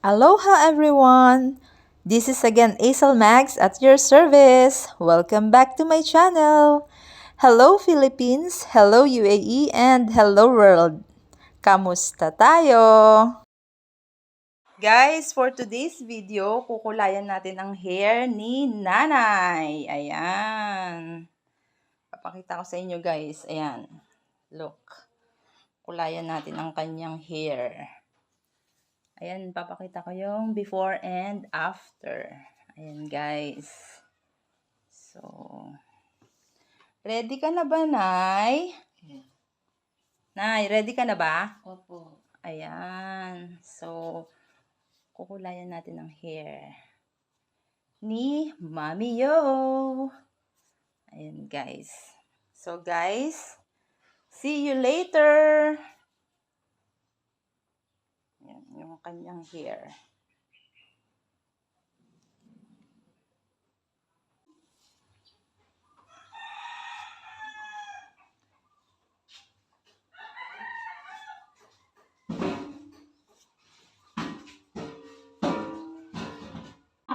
Aloha everyone! This is again Aisel Mags at your service. Welcome back to my channel. Hello Philippines, hello UAE, and hello world. Kamusta tayo? Guys, for today's video, kukulayan natin ang hair ni Nanay. Ayan. Papakita ko sa inyo guys. Ayan. Look. Kulayan natin ang kanyang hair. Ayan, papakita ko yung before and after. Ayan, guys. So, ready ka na ba, Nay? Nay, ready ka na ba? Opo. Ayan. So, kukulayan natin ang hair ni Mami Yo. Ayan, guys. So, guys, see you later. Yung kanyang hair.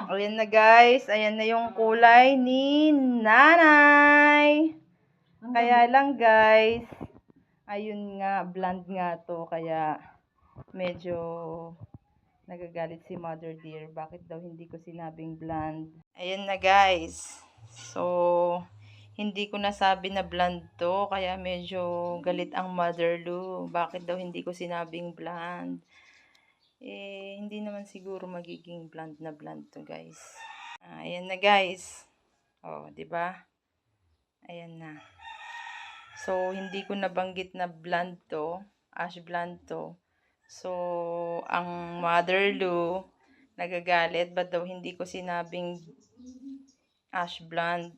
Ayan na guys, ayan na yung kulay ni nanay. Kaya lang guys, ayun nga, blonde nga to, kaya medyo nagagalit si mother dear. Bakit daw hindi ko sinabing blonde? Ayan na guys. So, hindi ko nasabi na blonde to, kaya medyo galit ang mother Lu. Bakit daw hindi ko sinabing blonde? Eh, hindi naman siguro magiging blonde na blonde to guys. Ah, ayan na guys. Oh, 'di ba? Ayan na. So, hindi ko nabanggit na blonde to, ash blonde to. So, ang mother Lu nagagalit ba't daw hindi ko sinabing ash blonde.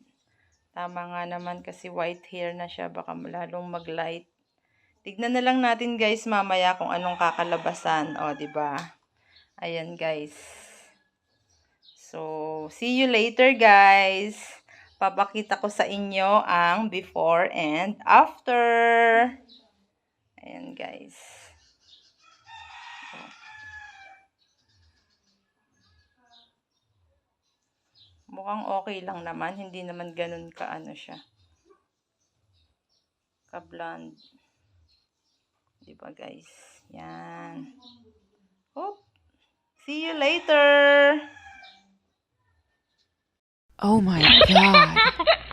Tama nga naman kasi white hair na siya, baka lalong mag-light. Tignan na lang natin guys mamaya kung anong kakalabasan. O, ba diba? Ayan guys. So, see you later guys. Papakita ko sa inyo ang before and after. Ayan guys. Mukhang okay lang naman. Hindi naman ganun ka ano siya. Ka-blonde. Diba guys? Yan. Hope. See you later. Oh my god.